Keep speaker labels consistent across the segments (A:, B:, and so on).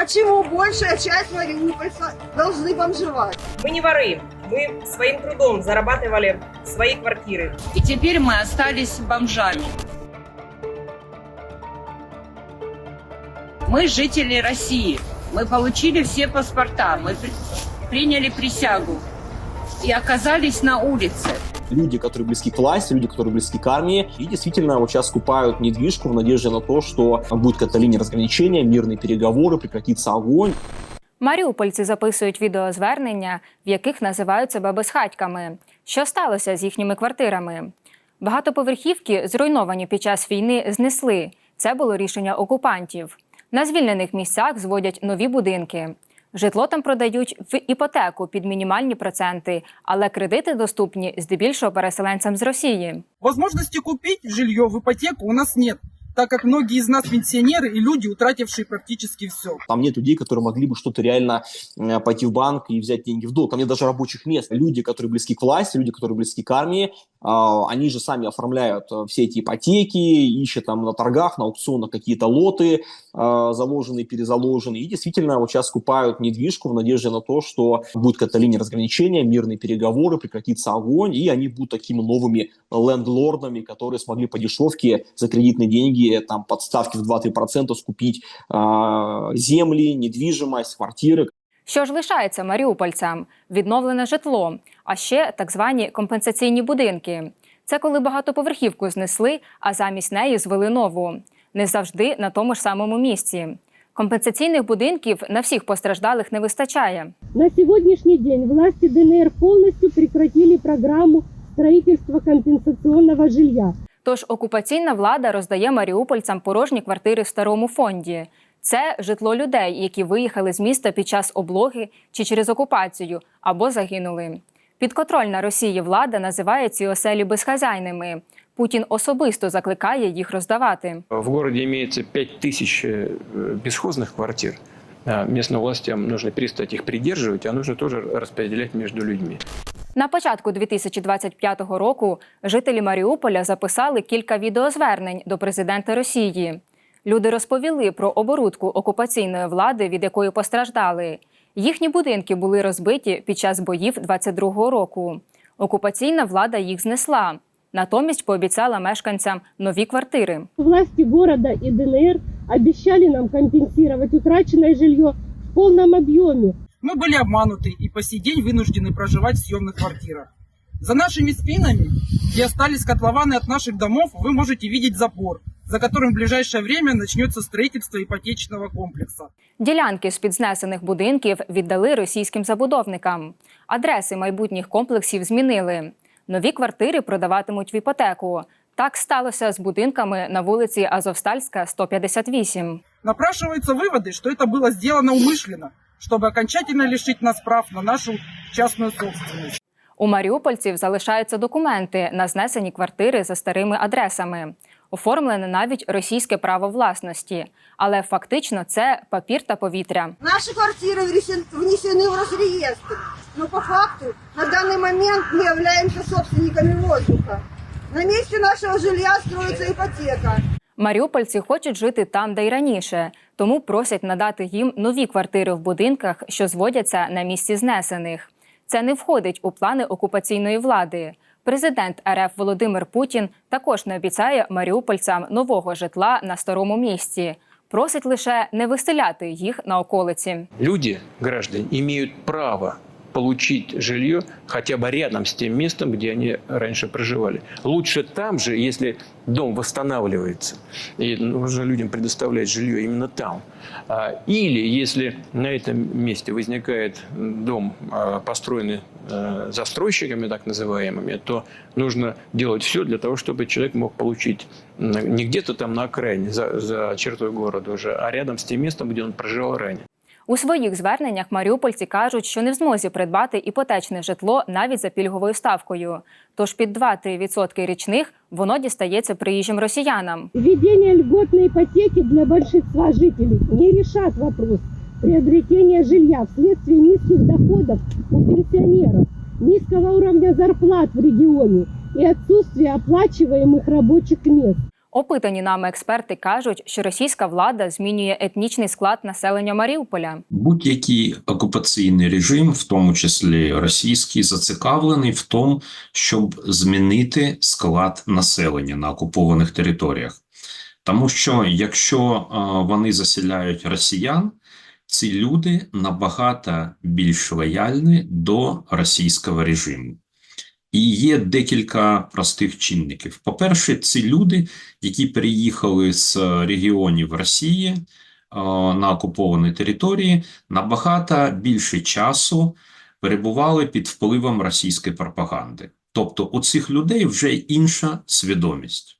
A: Почему большая часть мариупольцев должны бомжевать?
B: Мы не воры. Мы своим трудом зарабатывали свои квартиры.
C: И теперь мы остались бомжами. Мы жители России. Мы получили все паспорта. Мы при- приняли присягу и оказались на улице.
D: люди, которые близки к власти, люди, которые близки к армии, и действительно вот сейчас скупают недвижку в надежде на то, что будет какая-то линия разграничения, мирные переговоры, прекратится огонь.
E: Маріупольці записують відеозвернення, в яких називають себе безхатьками. Що сталося з їхніми квартирами? Багатоповерхівки, зруйновані під час війни, знесли. Це було рішення окупантів. На звільнених місцях зводять нові будинки. Житло там продають в іпотеку під мінімальні проценти, але кредити доступні здебільшого переселенцям з Росії.
F: Возможності купити жилье в іпотеку у нас нет, так как многие из нас пенсионеры и люди, утратившие практически все.
D: Там нет людей, которые могли бы что-то реально э, пойти в банк и взять деньги в долг. Там нет даже рабочих мест. Люди, которые близки к власти, люди, которые близки к армии, а, они же сами оформляют э, все эти ипотеки, ищут там на торгах, на аукционах какие-то лоты а, заложенные, перезаложенные. И действительно вот сейчас скупают недвижку в надежде на то, что будет какая-то линия разграничения, мирные переговоры, прекратится огонь, и они будут такими новыми лендлордами, которые смогли по дешевке за кредитные деньги, там, подставки в 2-3% скупить а, землі, недвіжимость, квартири.
E: Що ж лишається маріупольцям? Відновлене житло, а ще так звані компенсаційні будинки. Це коли багатоповерхівку знесли, а замість неї звели нову. Не завжди на тому ж самому місці. Компенсаційних будинків на всіх постраждалих не вистачає.
G: На сегодняшний день власти ДНР полностью прекратили программу строительства компенсационного жилья.
E: Тож окупаційна влада роздає маріупольцям порожні квартири в старому фонді. Це житло людей, які виїхали з міста під час облоги чи через окупацію або загинули. Підконтрольна Росії влада називає ці оселі безхазяйними. Путін особисто закликає їх роздавати.
H: В городе имеется 5000 э, бесхозных квартир. А Местным властям нужно перестать их придерживать, а нужно тоже распределять между людьми.
E: На початку 2025 року жителі Маріуполя записали кілька відеозвернень до президента Росії. Люди розповіли про оборудку окупаційної влади, від якої постраждали. Їхні будинки були розбиті під час боїв 22-го року. Окупаційна влада їх знесла. Натомість пообіцяла мешканцям нові квартири.
G: Власти города и ДНР обещали нам компенсировать утраченное жилье в полном объеме.
F: Мы были обмануты и по сей день вынуждены проживать в съемных квартирах. За нашими спинами, где остались котлованы от наших домов, вы можете видеть запор, за которым в ближайшее время начнется строительство ипотечного комплекса.
E: Ділянки з-під знесених будинків віддали російським забудовникам. Адреси майбутніх комплексів змінили. Нові квартири продаватимуть в іпотеку. Так сталося з будинками на вулиці Азовстальська, 158.
F: Напрашиваются выводы, что это было сделано умышленно, чтобы окончательно лишить нас прав на нашу частную собственность.
E: У маріупольців залишаються документи на знесені квартири за старими адресами. Оформлене навіть російське право власності, але фактично це папір та повітря.
A: Наши квартиры внесен- внесены в Росреестр, но по факту на данный момент мы являемся собственниками воздуха. На месте нашего жилья строится ипотека.
E: Маріупольці хочуть жити там, де й раніше, тому просять надати їм нові квартири в будинках, що зводяться на місці знесених. Це не входить у плани окупаційної влади. Президент РФ Володимир Путін також не обіцяє маріупольцям нового житла на старому місці. Просить лише не виселяти їх на околиці.
H: Люди, граждане, имеют право получить жилье хотя бы рядом с тем местом, где они раньше проживали. Лучше там же, если дом восстанавливается, и нужно людям предоставлять жилье именно там. А, Или если на этом месте возникает дом, а, построенный э, застройщиками так называемыми, то нужно делать все для того, чтобы человек мог получить не где-то там на окраине, за, за чертой города уже, а рядом с тем местом, где он проживал ранее.
E: У своїх зверненнях маріупольці кажуть, що не в змозі придбати іпотечне житло навіть за пільговою ставкою. Тож під 2-3% річних воно дістається приїжджим росіянам.
G: Введение льготной ипотеки для большинства жителей не решат вопрос приобретения жилья вследствие низких доходов у пенсионеров, низкого уровня зарплат в регионе и отсутствия оплачиваемых рабочих мест.
E: Опитані нами експерти кажуть, що російська влада змінює етнічний склад населення Маріуполя.
I: Будь-який окупаційний режим, в тому числі російський, зацікавлений в тому, щоб змінити склад населення на окупованих територіях. Тому що якщо е, вони заселяють росіян, ці люди набагато більш лояльні до російського режиму. І є декілька простих чинників. По-перше, ці люди, які переїхали з регіонів Росії е, на окуповані території, набагато більше часу перебували під впливом російської пропаганди. Тобто у цих людей вже інша свідомість.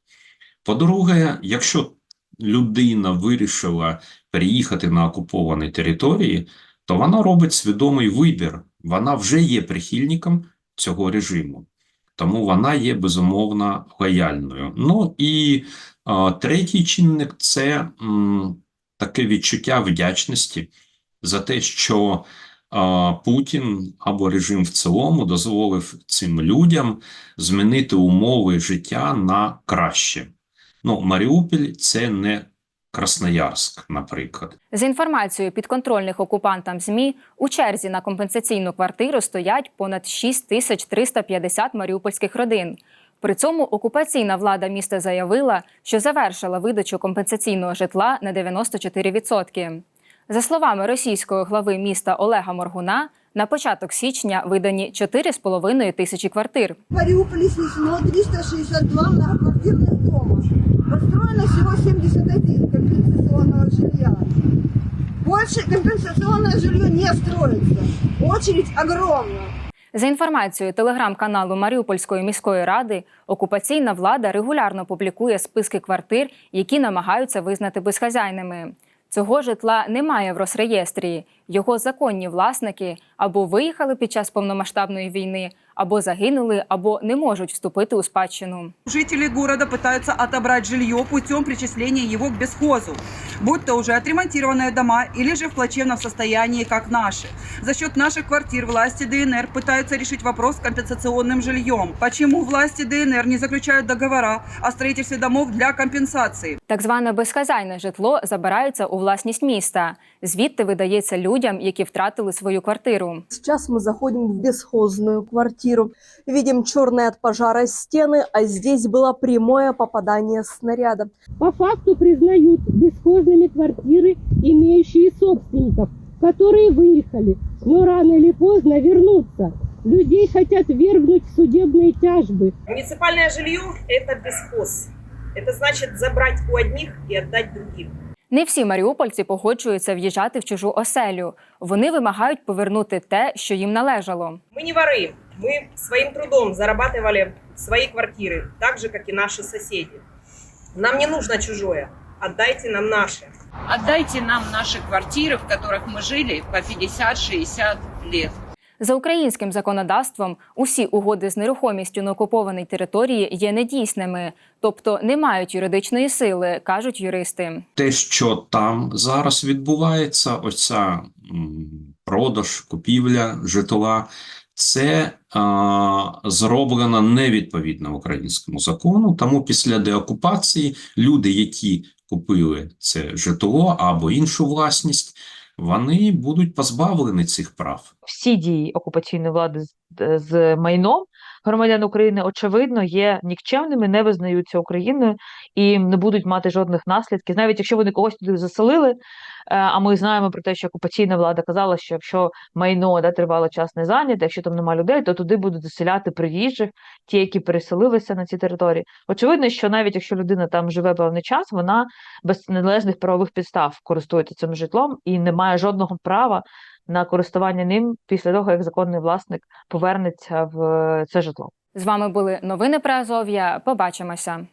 I: По-друге, якщо людина вирішила переїхати на окуповані території, то вона робить свідомий вибір. Вона вже є прихильником цього режиму. Тому вона є безумовно лояльною. Ну і а, третій чинник це м, таке відчуття вдячності за те, що а, Путін або режим в цілому дозволив цим людям змінити умови життя на краще. Ну, Маріуполь це не Красноярськ, наприклад.
E: За інформацією підконтрольних окупантам ЗМІ, у черзі на компенсаційну квартиру стоять понад 6350 маріупольських родин. При цьому окупаційна влада міста заявила, що завершила видачу компенсаційного житла на 94%. За словами російського глави міста Олега Моргуна, на початок січня видані 4,5 тисячі квартир.
A: В Мариуполе снесено 362 многоквартирных дома. Построено всего 71 компенсационного жилья. Больше компенсационное жилье не строится. Очередь огромна.
E: За інформацією телеграм-каналу Маріупольської міської ради, окупаційна влада регулярно публікує списки квартир, які намагаються визнати безхазяйними. Цього житла немає в Росреєстрі. Його законні власники або виїхали під час повномасштабної війни, або загинули, або не можуть вступити у спадщину.
J: Жители города пытаются отобрать жилье путем причисления его к бесхозу, будь то уже отремонтированные дома или же в плачевном состоянии, как наши. За счет наших квартир власти ДНР пытаются решить вопрос с компенсационным жильем. Почему власти ДНР не заключают договора о строительстве домов для компенсации?
E: Так зване безхазяйне житло забирається у власність міста. Звідти видається людям, які втратили свою квартиру.
K: Сейчас мы заходим в бесхозную квартиру. Видим черные от пожара стены, а здесь было прямое попадание снаряда.
G: По факту признают бесхозными квартиры, имеющие собственников, которые выехали, но рано или поздно вернутся. Людей хотят вергнуть в судебные тяжбы.
B: Муниципальное жилье – это бесхоз. Это значит забрать у одних и отдать другим.
E: Не всі маріупольці погоджуються в'їжджати в чужу оселю. Вони вимагають повернути те, що їм належало.
B: Мы не воры. Мы своим трудом зарабатывали свои квартиры, так же, как и наши соседи. Нам не нужно чужое. Отдайте нам наше.
C: Отдайте нам наши квартиры, в которых мы жили по 50-60 лет.
E: За українським законодавством усі угоди з нерухомістю на окупованій території є недійсними, тобто не мають юридичної сили, кажуть юристи.
I: те, що там зараз відбувається, оця м, продаж, купівля житла, це а, зроблено невідповідно українському закону. Тому після деокупації люди, які купили це житло або іншу власність, вони будуть позбавлені цих прав.
L: всі дії окупаційної влади з, з майном громадян України, очевидно, є нікчемними, не визнаються Україною і не будуть мати жодних наслідків, навіть якщо вони когось туди заселили. е, А ми знаємо про те, що окупаційна влада казала, що якщо майно да, тривалий час не зайняте, якщо там немає людей, то туди будуть заселяти приїжджих, ті, які переселилися на ці території. Очевидно, що навіть якщо людина там живе певний час, вона без належних правових підстав користується цим житлом і не має жодного права на користування ним після того, як законний власник повернеться в е, це житло.
E: З вами були новини про Азов'я. Побачимося.